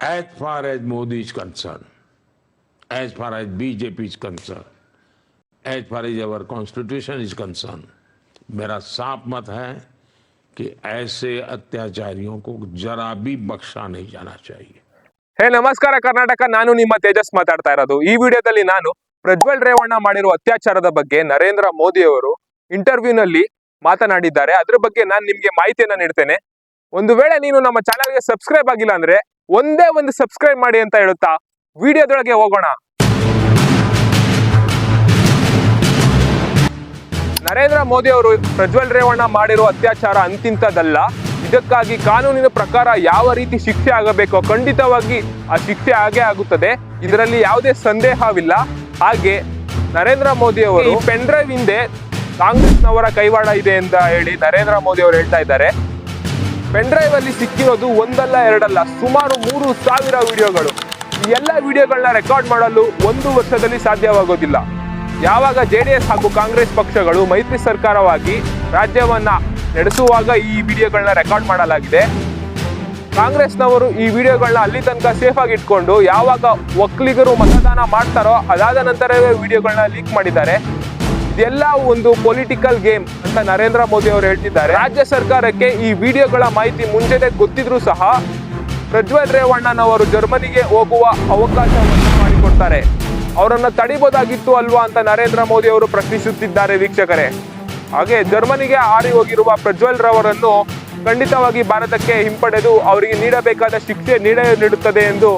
as far as Modi is concerned, as far as BJP is concerned, as far as our constitution is concerned, मेरा साफ मत है कि ऐसे अत्याचारियों को जरा भी बख्शा नहीं जाना चाहिए ಹೇ ನಮಸ್ಕಾರ ಕರ್ನಾಟಕ ನಾನು ನಿಮ್ಮ ತೇಜಸ್ ಮಾತಾಡ್ತಾ ಇರೋದು ಈ ವಿಡಿಯೋದಲ್ಲಿ ನಾನು ಪ್ರಜ್ವಲ್ ರೇವಣ್ಣ ಮಾಡಿರುವ ಅತ್ಯಾಚಾರದ ಬಗ್ಗೆ ನರೇಂದ್ರ ಮೋದಿ ಅವರು ಇಂಟರ್ವ್ಯೂನಲ್ಲಿ ಮಾತನಾಡಿದ್ದಾರೆ ಅದ್ರ ಬಗ್ಗೆ ನಾನು ನಿಮ್ಗೆ ಮಾಹಿತಿಯನ್ನ ನೀಡ್ತೇನೆ ಒಂದು ವೇಳೆ ನೀನು ನಮ್ಮ ಚಾನಲ್ಗೆ ಸಬ್ಸ್ಕ್ರೈಬ್ ಆಗಿಲ್ಲ ಅಂದ್ರೆ ಒಂದೇ ಒಂದು ಸಬ್ಸ್ಕ್ರೈಬ್ ಮಾಡಿ ಅಂತ ಹೇಳುತ್ತಾ ವಿಡಿಯೋದೊಳಗೆ ಹೋಗೋಣ. ನರೇಂದ್ರ ಮೋದಿ ಅವರು ಪ್ರಜ್ವಲ್ ರೇವಣ್ಣ ಮಾಡಿರುವ ಅತ್ಯಾಚಾರ ಅಂತಿಂತದಲ್ಲ ಇದಕ್ಕಾಗಿ ಕಾನೂನಿನ ಪ್ರಕಾರ ಯಾವ ರೀತಿ ಶಿಕ್ಷೆ ಆಗಬೇಕೋ ಖಂಡಿತವಾಗಿ ಆ ಶಿಕ್ಷೆ ಆಗೇ ಆಗುತ್ತದೆ. ಇದರಲ್ಲಿ ಯಾವುದೇ ಸಂದೇಹವಿಲ್ಲ. ಹಾಗೆ ನರೇಂದ್ರ ಮೋದಿ ಅವರು ಈ ಪೆನ್ ಡ್ರೈವ್ ಹಿಂದೆ ಕಾಂಗ್ರೆಸ್ನವರ ಕೈವಾಡ ಇದೆ ಅಂತ ಹೇಳಿ ನರೇಂದ್ರ ಮೋದಿ ಅವರು ಹೇಳ್ತಾ ಇದ್ದಾರೆ. ಪೆನ್ ಡ್ರೈವ್ ಅಲ್ಲಿ ಸಿಕ್ಕಿರೋದು ಒಂದಲ್ಲ ಎರಡಲ್ಲ, ಸುಮಾರು ಮೂರು ಸಾವಿರ ವಿಡಿಯೋಗಳು. ಈ ಎಲ್ಲ ವಿಡಿಯೋಗಳನ್ನ ರೆಕಾರ್ಡ್ ಮಾಡಲು ಒಂದು ವರ್ಷದಲ್ಲಿ ಸಾಧ್ಯವಾಗೋದಿಲ್ಲ. ಯಾವಾಗ ಜೆ ಡಿ ಎಸ್ ಹಾಗೂ ಕಾಂಗ್ರೆಸ್ ಪಕ್ಷಗಳು ಮೈತ್ರಿ ಸರ್ಕಾರವಾಗಿ ರಾಜ್ಯವನ್ನ ನಡೆಸುವಾಗ ಈ ವಿಡಿಯೋಗಳನ್ನ ರೆಕಾರ್ಡ್ ಮಾಡಲಾಗಿದೆ. ಕಾಂಗ್ರೆಸ್ನವರು ಈ ವಿಡಿಯೋಗಳನ್ನ ಅಲ್ಲಿ ತನಕ ಸೇಫ್ ಆಗಿ ಇಟ್ಕೊಂಡು ಯಾವಾಗ ಒಕ್ಕಲಿಗರು ಮತದಾನ ಮಾಡ್ತಾರೋ ಅದಾದ ನಂತರವೇ ವಿಡಿಯೋಗಳನ್ನ ಲೀಕ್ ಮಾಡಿದ್ದಾರೆ. ಇದೆಲ್ಲ ಒಂದು ಪೊಲಿಟಿಕಲ್ ಗೇಮ್ ಅಂತ ನರೇಂದ್ರ ಮೋದಿ ಅವರು ಹೇಳ್ತಿದ್ದಾರೆ. ರಾಜ್ಯ ಸರ್ಕಾರಕ್ಕೆ ಈ ವಿಡಿಯೋಗಳ ಮಾಹಿತಿ ಮುಂಚೆನೆ ಗೊತ್ತಿದ್ರೂ ಸಹ ಪ್ರಜ್ವಲ್ ರೇವಣ್ಣನವರು ಜರ್ಮನಿಗೆ ಹೋಗುವ ಅವಕಾಶವನ್ನು ಮಾಡಿಕೊಡ್ತಾರೆ. ಅವರನ್ನು ತಡಿಬೋದಾಗಿತ್ತು ಅಲ್ವಾ ಅಂತ ನರೇಂದ್ರ ಮೋದಿ ಅವರು ಪ್ರಶ್ನಿಸುತ್ತಿದ್ದಾರೆ ವೀಕ್ಷಕರೇ. ಹಾಗೆ ಜರ್ಮನಿಗೆ ಹಾರಿ ಹೋಗಿರುವ ಪ್ರಜ್ವಲ್ ರವರನ್ನು ಖಂಡಿತವಾಗಿ ಭಾರತಕ್ಕೆ ಹಿಂಪಡೆದು ಅವರಿಗೆ ನೀಡಬೇಕಾದ ಶಿಕ್ಷೆ ನೀಡ ನೀಡುತ್ತದೆ ಎಂದು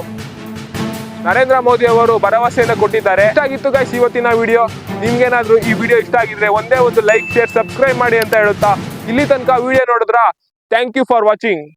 ನರೇಂದ್ರ ಮೋದಿ ಅವರು ಭರವಸೆಯನ್ನು ಕೊಟ್ಟಿದ್ದಾರೆ. ಇಷ್ಟ ಆಗಿತ್ತು ಗೈಸ್ ಇವತ್ತಿನ ವಿಡಿಯೋ ನಿಮ್ಗೇನಾದ್ರೂ ಈ ವಿಡಿಯೋ ಇಷ್ಟ ಆಗಿದ್ರೆ ಒಂದೇ ಒಂದು ಲೈಕ್ ಶೇರ್ ಸಬ್ಸ್ಕ್ರೈಬ್ ಮಾಡಿ ಅಂತ ಹೇಳುತ್ತಾ. ಇಲ್ಲಿ ತನಕ ವಿಡಿಯೋ ನೋಡಿದ್ರ? Thank you for watching